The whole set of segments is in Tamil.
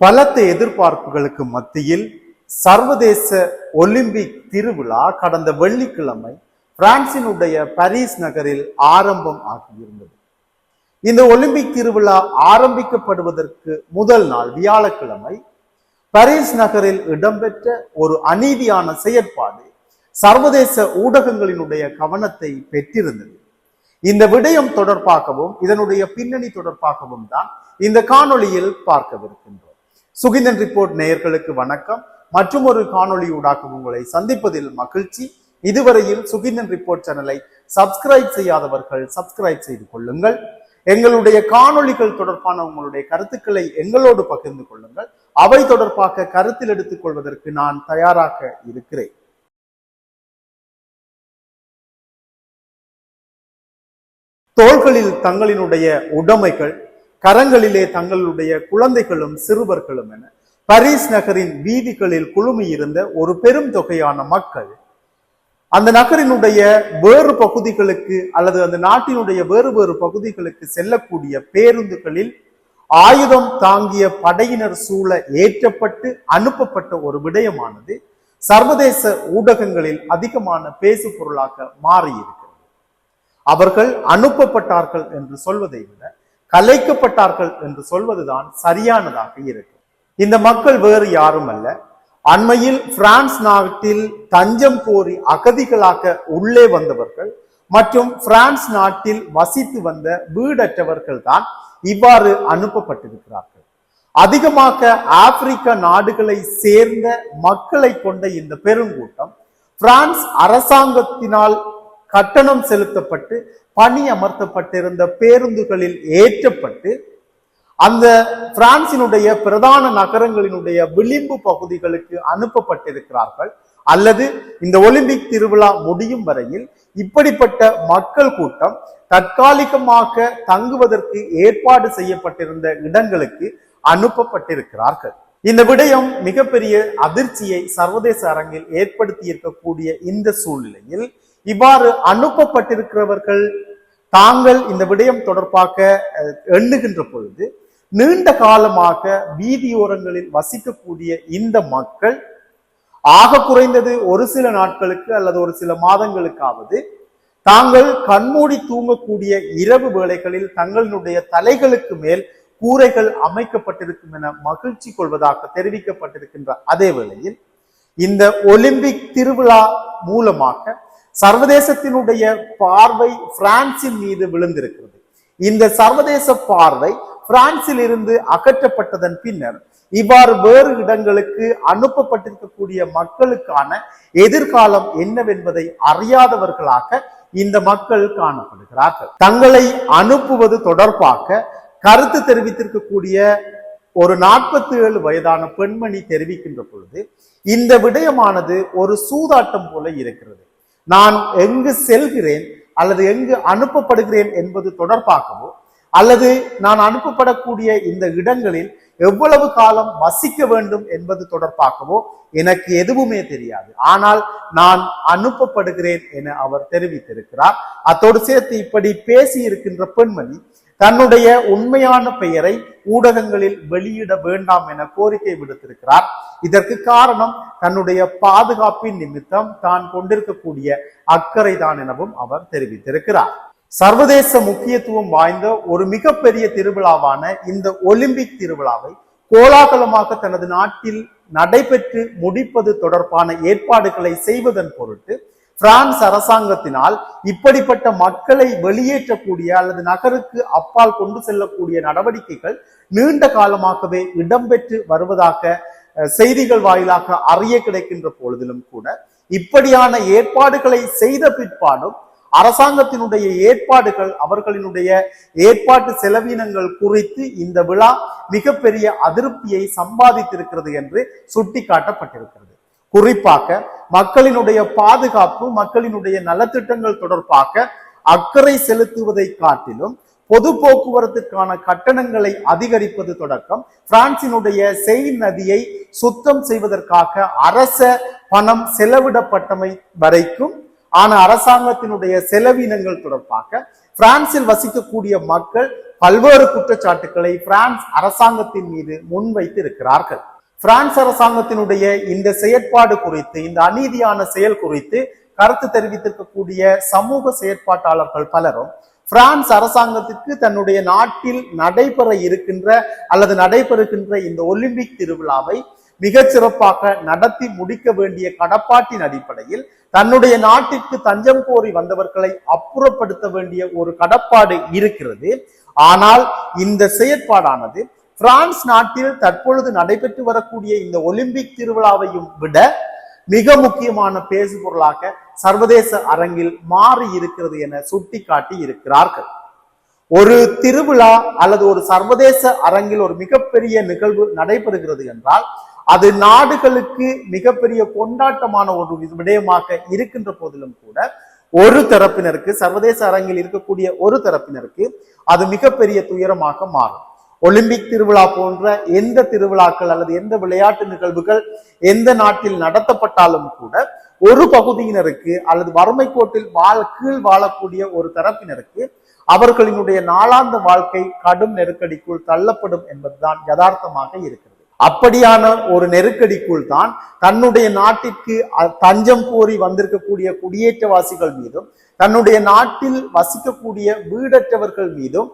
பலத்த எதிர்பார்ப்புகளுக்கு மத்தியில் சர்வதேச ஒலிம்பிக் திருவிழா கடந்த வெள்ளிக்கிழமை பிரான்சினுடைய பாரிஸ் நகரில் ஆரம்பம் ஆகியிருந்தது. இந்த ஒலிம்பிக் திருவிழா ஆரம்பிக்கப்படுவதற்கு முதல் நாள் வியாழக்கிழமை பாரிஸ் நகரில் இடம்பெற்ற ஒரு அநீதியான செயற்பாடு சர்வதேச ஊடகங்களினுடைய கவனத்தை பெற்றிருந்தது. இந்த விடயம் தொடர்பாகவும் இதனுடைய பின்னணி தொடர்பாகவும் தான் இந்த காணொளியில் பார்க்கவிருக்கின்றோம். சுகிந்தன் ரிப்போர்ட் நேயர்களுக்கு வணக்கம். மற்றும் ஒரு காணொளியூடாக உங்களை சந்திப்பதில் மகிழ்ச்சி. இதுவரையில் சுகிந்தன் ரிப்போர்ட் சேனலை சப்ஸ்கிரைப் செய்யாதவர்கள் சப்ஸ்கிரைப் செய்து கொள்ளுங்கள். எங்களுடைய காணொளிகள் தொடர்பான உங்களுடைய கருத்துக்களை எங்களோடு பகிர்ந்து கொள்ளுங்கள். அவை தொடர்பாக கருத்தில் எடுத்துக் கொள்வதற்கு நான் தயாராக இருக்கிறேன். தோள்களில் தங்களினுடைய உடைமைகள் கரங்களிலே தங்களுடைய குழந்தைகளும் சிறுவர்களும் என. பரிஸ் நகரின் வீதிகளில் குழுமியிருந்த ஒரு பெரும் தொகையான மக்கள் அந்த நகரினுடைய வேறு பகுதிகளுக்கு அல்லது அந்த நாட்டினுடைய வேறு வேறு பகுதிகளுக்கு செல்லக்கூடிய பேருந்துகளில் ஆயுதம் தாங்கிய படையினர் சூழ ஏற்றப்பட்டு அனுப்பப்பட்ட ஒரு விடயமானது சர்வதேச ஊடகங்களில் அதிகமான பேசு பொருளாக மாறியிருக்கிறது. அவர்கள் அனுப்பப்பட்டார்கள் என்று சொல்வதை விட கலைக்கப்பட்டார்கள் என்று சொல்வதுதான் சரியானதாக இருக்கும். இந்த மக்கள் வேறு யாரும் அல்ல. அண்மையில் பிரான்ஸ் நாட்டில் தஞ்சம் கோரி அகதிகளாக உள்ளே வந்தவர்கள் மற்றும் பிரான்ஸ் நாட்டில் வசித்து வந்த வீடற்றவர்கள் தான் இவ்வாறு அனுப்பப்பட்டிருக்கிறார்கள். அதிகமாக ஆப்பிரிக்க நாடுகளை சேர்ந்த மக்களை கொண்ட இந்த பெருங்கூட்டம் பிரான்ஸ் அரசாங்கத்தினால் கட்டணம் செலுத்தப்பட்டு பணி அமர்த்தப்பட்டிருந்த பேருந்துகளில் ஏற்றப்பட்டு அந்த பிரான்சினுடைய பிரதான நகரங்களினுடைய விளிம்பு பகுதிகளுக்கு அனுப்பப்பட்டிருக்கிறார்கள். அல்லது இந்த ஒலிம்பிக் திருவிழா முடியும் வரையில் இப்படிப்பட்ட மக்கள் கூட்டம் தற்காலிகமாக தங்குவதற்கு ஏற்பாடு செய்யப்பட்டிருந்த இடங்களுக்கு அனுப்பப்பட்டிருக்கிறார்கள். இந்த விடயம் மிகப்பெரிய அதிர்ச்சியை சர்வதேச அரங்கில் ஏற்படுத்தி இருக்கக்கூடிய இந்த சூழ்நிலையில் இவ்வாறு அனுப்பப்பட்டிருக்கிறவர்கள் தாங்கள் இந்த விடயம் தொடர்பாக எண்ணுகின்ற பொழுது நீண்ட காலமாக வீதியோரங்களில் வசிக்கக்கூடிய இந்த மக்கள் ஆக குறைந்தது ஒரு சில நாட்களுக்கு அல்லது ஒரு சில மாதங்களுக்காவது தாங்கள் கண்மூடி தூங்கக்கூடிய இரவு வேளைகளில் தங்களுடைய தலைகளுக்கு மேல் கூரைகள் அமைக்கப்பட்டிருக்கும் என மகிழ்ச்சி கொள்வதாக தெரிவிக்கப்பட்டிருக்கின்ற அதே வேளையில் இந்த ஒலிம்பிக் திருவிழா மூலமாக சர்வதேசத்தினுடைய பார்வை பிரான்சின் மீது விழுந்திருக்கிறது. இந்த சர்வதேச பார்வை பிரான்சில் இருந்து அகற்றப்பட்டதன் பின்னர் இவ்வாறு வேறு இடங்களுக்கு அனுப்பப்பட்டிருக்கக்கூடிய மக்களுக்கான எதிர்காலம் என்னவென்பதை அறியாதவர்களாக இந்த மக்கள் காணப்படுகிறார்கள். தங்களை அனுப்புவது தொடர்பாக கருத்து தெரிவித்திருக்கக்கூடிய ஒரு நாற்பத்தி ஏழு வயதான பெண்மணி தெரிவிக்கின்ற பொழுது இந்த விடயமானது ஒரு சூதாட்டம் போல இருக்கிறது. நான் எங்கு செல்கிறேன் அல்லது எங்கு அனுப்பப்படுகிறேன் என்பது தொடர்பாகவோ அல்லது நான் அனுப்பப்படக்கூடிய இந்த இடங்களில் எவ்வளவு காலம் வசிக்க வேண்டும் என்பது தொடர்பாகவோ எனக்கு எதுவுமே தெரியாது. ஆனால் நான் அனுப்பப்படுகிறேன் என அவர் தெரிவித்திருக்கிறார். அத்தோடு சேர்த்து இப்படி பேசி இருக்கின்ற பெண்மணி தன்னுடைய உண்மையான பெயரை ஊடகங்களில் வெளியிட வேண்டாம் என கோரிக்கை விடுத்திருக்கிறார். இதற்கு காரணம் தன்னுடைய பாதுகாப்பின் நிமித்தம் தான் கொண்டிருக்கக்கூடிய அக்கறை தான் எனவும் அவர் தெரிவித்திருக்கிறார். சர்வதேச முக்கியத்துவம் வாய்ந்த ஒரு மிகப்பெரிய திருவிழாவான இந்த ஒலிம்பிக் திருவிழாவை கோலாகலமாக தனது நாட்டில் நடைபெற்று முடிப்பது தொடர்பான ஏற்பாடுகளை செய்வதன் பொருட்டு பிரான்ஸ் அரசாங்கத்தினால் இப்படிப்பட்ட மக்களை வெளியேற்றக்கூடிய அல்லது நகருக்கு அப்பால் கொண்டு செல்லக்கூடிய நடவடிக்கைகள் நீண்ட காலமாகவே இடம்பெற்று வருவதாக செய்திகள் வாயிலாக அறிய கிடைக்கின்ற பொழுதிலும் கூட இப்படியான ஏற்பாடுகளை செய்த பிற்பாடும் அரசாங்கத்தினுடைய ஏற்பாடுகள் அவர்களினுடைய ஏற்பாட்டு செலவினங்கள் குறித்து இந்த விழா மிகப்பெரிய அதிருப்தியை சம்பாதித்திருக்கிறது என்று சுட்டிக்காட்டப்பட்டிருக்கிறது. குறிப்பாக மக்களினுடைய பாதுகாப்பு மக்களினுடைய நலத்திட்டங்கள் தொடர்பாக அக்கறை செலுத்துவதை காட்டிலும் பொது போக்குவரத்துக்கான கட்டணங்களை அதிகரிப்பது தொடக்கம். பிரான்சினுடைய செய் நதியை சுத்தம் செய்வதற்காக அரச பணம் செலவிடப்பட்டமை வரைக்கும் ஆன அரசாங்கத்தினுடைய செலவினங்கள் தொடர்பாக பிரான்சில் வசிக்கக்கூடிய மக்கள் பல்வேறு குற்றச்சாட்டுக்களை பிரான்ஸ் அரசாங்கத்தின் மீது முன்வைத்து இருக்கிறார்கள் பிரான்ஸ் அரசாங்கத்தினுடைய இந்த செயற்பாடு குறித்து இந்த அநீதியான செயல் குறித்து கருத்து தெரிவித்திருக்கக்கூடிய சமூக செயற்பாட்டாளர்கள் பலரும் பிரான்ஸ் அரசாங்கத்திற்கு தன்னுடைய நாட்டில் நடைபெற இருக்கின்ற அல்லது நடைபெறுகின்ற இந்த ஒலிம்பிக் திருவிழாவை மிகச்சிறப்பாக நடத்தி முடிக்க வேண்டிய கடப்பாட்டின் அடிப்படையில் தன்னுடைய நாட்டிற்கு தஞ்சம் கோரி வந்தவர்களை அப்புறப்படுத்த வேண்டிய ஒரு கடப்பாடு இருக்கிறது. ஆனால் இந்த செயற்பாடானது பிரான்ஸ் நாட்டில் தற்பொழுது நடைபெற்று வரக்கூடிய இந்த ஒலிம்பிக் திருவிழாவையும் விட மிக முக்கியமான பேசுபொருளாக சர்வதேச அரங்கில் மாறி இருக்கிறது என சுட்டிக்காட்டி இருக்கிறார்கள். ஒரு திருவிழா அல்லது ஒரு சர்வதேச அரங்கில் ஒரு மிகப்பெரிய நிகழ்வு நடைபெறுகிறது என்றால் அது நாடுகளுக்கு மிகப்பெரிய கொண்டாட்டமான ஒரு விடயமாக இருக்கின்ற போதிலும் கூட ஒரு தரப்பினருக்கு சர்வதேச அரங்கில் இருக்கக்கூடிய ஒரு தரப்பினருக்கு அது மிகப்பெரிய துயரமாக மாறும். ஒலிம்பிக் திருவிழா போன்ற எந்த திருவிழாக்கள் அல்லது எந்த விளையாட்டு நிகழ்வுகள் எந்த நாட்டில் நடத்தப்பட்டாலும் கூட ஒரு பகுதியினருக்கு அல்லது வறுமை கோட்டில் வாழ் கீழ் வாழக்கூடிய ஒரு தரப்பினருக்கு அவர்களினுடைய நாளாந்த வாழ்க்கை கடும் நெருக்கடிக்குள் தள்ளப்படும் என்பதுதான் யதார்த்தமாக இருக்கிறது. அப்படியான ஒரு நெருக்கடிக்குள் தான் தன்னுடைய நாட்டிற்கு தஞ்சம் கோரி வந்திருக்கக்கூடிய குடியேற்றவாசிகள் மீதும் தன்னுடைய நாட்டில் வசிக்கக்கூடிய வீடற்றவர்கள் மீதும்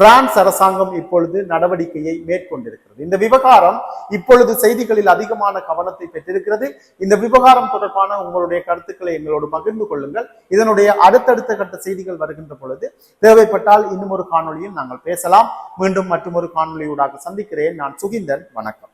பிரான்ஸ் அரசாங்கம் இப்பொழுது நடவடிக்கையை மேற்கொண்டிருக்கிறது. இந்த விவகாரம் இப்பொழுது செய்திகளில் அதிகமான கவனத்தை பெற்றிருக்கிறது. இந்த விவகாரம் தொடர்பான உங்களுடைய கருத்துக்களை எங்களோடு பகிர்ந்து கொள்ளுங்கள். இதனுடைய அடுத்தடுத்த கட்ட செய்திகள் வருகின்ற பொழுது தேவைப்பட்டால் இன்னும் ஒரு காணொலியில் நாங்கள் பேசலாம். மீண்டும் மற்றொரு காணொளியூடாக சந்திக்கிறேன். நான் சுகிந்தன். வணக்கம்.